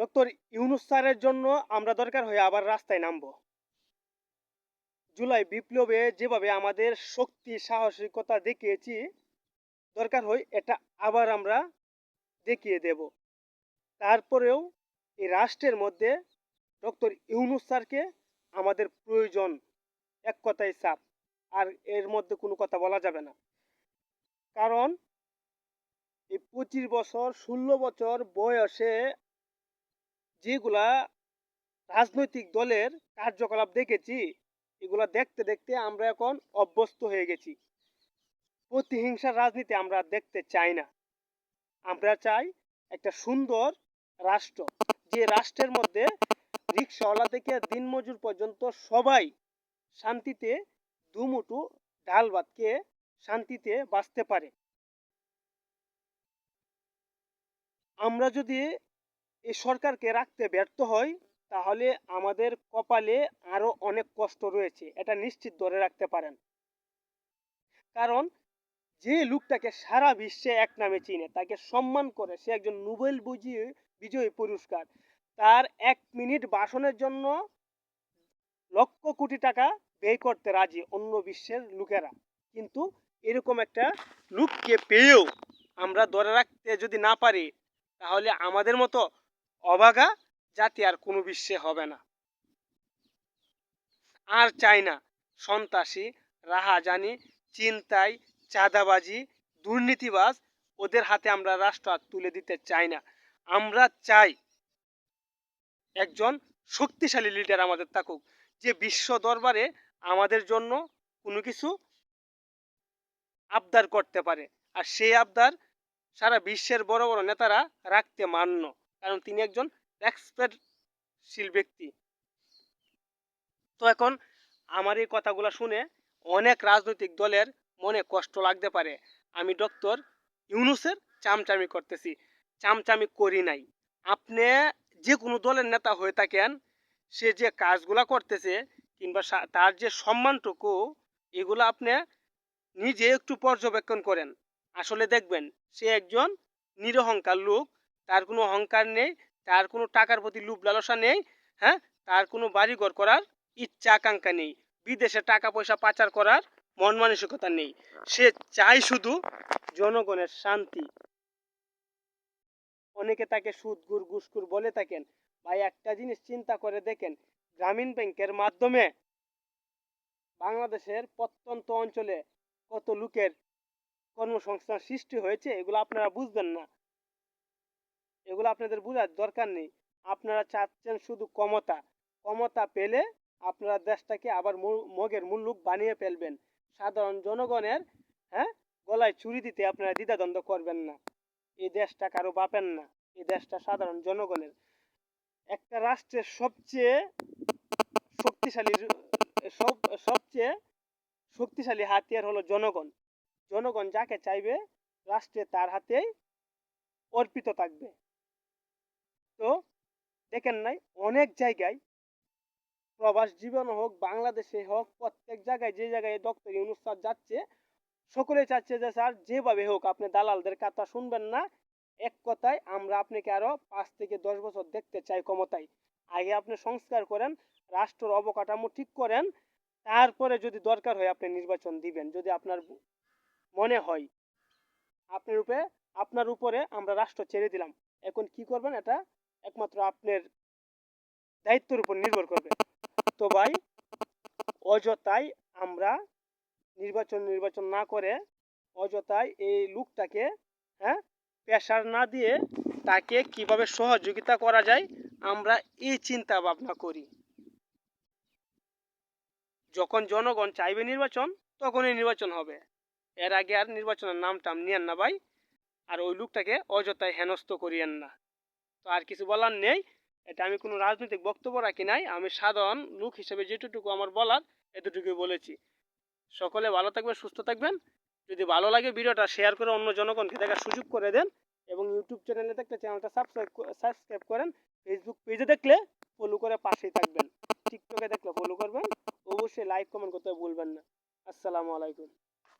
Doctor Yunus স্যারের জন্য আমরা দরকার হয়ে আবার রাস্তায় নামব। জুলাই বিপ্লবে যেভাবে আমাদের শক্তি, সাহসিকতা দেখিয়েছি, দরকার হয় এটা আবার আমরা দেখিয়ে দেব। তারপরেও এই রাষ্ট্রের মধ্যে ডক্টর ইউনুস স্যারকে আমাদের প্রয়োজন, এক কথায় চাপ আর এর মধ্যে কোনো কথা বলা যাবে না। কারণ এই পঁচিশ বছর, ষোলো বছর বয়সে যেগুলা রাজনৈতিক দলের কার্যকলাপ দেখেছি, এগুলা দেখতে দেখতে আমরা এখন অভ্যস্ত হয়ে গেছি। প্রতিহিংসার রাজনীতি আমরা দেখতে চাই না। আমরা চাই একটা সুন্দর রাষ্ট্র, যে রাষ্ট্রের মধ্যে রিক্সাওয়ালা থেকে দিনমজুর পর্যন্ত সবাই শান্তিতে দুমুঠো ডাল ভাত খেয়ে শান্তিতে বাঁচতে পারে। আমরা যদি এই সরকারকে রাখতে ব্যর্থ হয় তাহলে আমাদের কপালে আরও অনেক কষ্ট রয়েছে, এটা নিশ্চিত ধরে রাখতে পারেন। কারণ যে লোকটাকে সারা বিশ্বে এক নামে চিনে, তাকে সম্মান করে, সে একজন নোবেল বুঝিয়ে বিজয়ী পুরস্কার। তার এক মিনিট ভাষণের জন্য লক্ষ কোটি টাকা ব্যয় করতে রাজি অন্য বিশ্বের লোকেরা। কিন্তু এরকম একটা লোককে পেয়েও আমরা ধরে রাখতে যদি না পারি, তাহলে আমাদের মতো অবাগা জাতি আর কোনো বিশ্বে হবে না। আর চাই না, সন্ত্রাসী, রাহাজানি, চিন্তাই, চাঁদাবাজি, দুর্নীতিবাজ, ওদের হাতে আমরা রাষ্ট্র আর তুলে দিতে চাই না। আমরা চাই একজন শক্তিশালী লিডার আমাদের থাকুক, যে বিশ্ব দরবারে আমাদের জন্য কোনো কিছু আবদার করতে পারে। আর সেই আবদার সারা বিশ্বের বড় বড় নেতারা রাখতে মান্য। কারণ তিনি একজন এক্সপার্টশীল ব্যক্তি। তো এখন আমার এই কথাগুলো শুনে অনেক রাজনৈতিক দলের মনে কষ্ট লাগতে পারে। আমি ডক্টর ইউনুসের চামচামি করতেছি, চামচামি করি নাই। আপনি যে কোনো দলের নেতা হয়ে থাকেন, সে যে কাজগুলা করতেছে কিংবা তার যে সম্মানটুকু, এগুলো আপনি নিজে একটু পর্যবেক্ষণ করেন। আসলে দেখবেন, সে একজন নিরহংকার লোক তার কোনো অহংকার নেই, তার কোনো টাকার প্রতি লোভ লালসা নেই হ্যাঁ? তার কোনো বাড়িঘর করার ইচ্ছা আকাঙ্ক্ষা নেই। বিদেশে টাকা পয়সা পাচার করার মন মানসিকতা নেই। সে চায় শুধু জনগণের শান্তি। অনেকে তাকে সুদ গুর ঘুষখুর বলে থাকেন। ভাই, একটা জিনিস চিন্তা করে দেখেন, গ্রামীণ ব্যাংকের মাধ্যমে বাংলাদেশের প্রত্যন্ত অঞ্চলে কত লোকের কর্মসংস্থান সৃষ্টি হয়েছে, এগুলো আপনারা বুঝবেন না। এগুলো আপনাদের বোঝার দরকার নেই। আপনারা চাচ্ছেন শুধু ক্ষমতা। ক্ষমতা পেলে আপনারা দেশটাকে আবার মগের মুল্লুক বানিয়ে ফেলবেন। সাধারণ জনগণের হ্যাঁ গলায় চুরি দিতে আপনারা দ্বিধাদ্বন্দ্ব করবেন না। এই দেশটা কারও বাপেন না, এই দেশটা সাধারণ জনগণের। একটা রাষ্ট্রের সবচেয়ে শক্তিশালী, সব, সবচেয়ে শক্তিশালী হাতিয়ার হলো জনগণ। জনগণ যাকে চাইবে, রাষ্ট্রে তার হাতেই অর্পিত থাকবে। তো দেখেন নাই, অনেক জায়গায় প্রবাস জীবন হোক, বাংলাদেশে হোক, প্রত্যেক জায়গায় যে জায়গায় ডক্টর স্যার যাচ্ছে, সকলে চাচ্ছে যে স্যার যেভাবে হোক আপনি দালালদের কথা শুনবেন না। এক কথায় আমরা আপনাকে আরও পাঁচ থেকে দশ বছর দেখতে চাই ক্ষমতায়। আগে আপনি সংস্কার করেন, রাষ্ট্রের অবকাঠামো ঠিক করেন, তারপরে যদি দরকার হয় আপনি নির্বাচন দিবেন, যদি আপনার মনে হয়। আপনার উপরে আপনার উপরে আমরা রাষ্ট্র ছেড়ে দিলাম। এখন কি করবেন এটা? একমাত্র আপনার দায়িত্বের উপর নির্ভর করবে। তো ভাই, অযথাই আমরা নির্বাচন নির্বাচন না করে অযথাই এই লোকটাকে হ্যাঁ প্রেশার না দিয়ে তাকে কীভাবে সহযোগিতা করা যায়, আমরা এই চিন্তা ভাবনা করি। যখন জনগণ চাইবে নির্বাচন, তখনই নির্বাচন হবে। এর আগে আর নির্বাচনের নাম টাম নিয়েন না ভাই, আর ওই লোকটাকে অযথায় হেনস্থ করিয়েন না। তো আর কিছু বলার নেই। এটা আমি কোনো রাজনৈতিক বক্তব্য রাখি নাই। আমি সাধারণ লোক হিসেবে যেটুকু আমার বলার এতটুকুই বলেছি। সকলে ভালো থাকবেন, সুস্থ থাকবেন। যদি ভালো লাগে ভিডিওটা শেয়ার করে অন্য জনগণকে দেখার সুযোগ করে দেন এবং ইউটিউব চ্যানেলে দেখলে চ্যানেলটা সাবস্ক্রাইব সাবস্ক্রাইব করেন। ফেসবুক পেজে দেখলে ফলো করে পাশেই থাকবেন। টিকটকে দেখলে ফলো করবেন। অবশ্যই লাইক কমেন্ট করতে ভুলবেন না। আসসালামু আলাইকুম।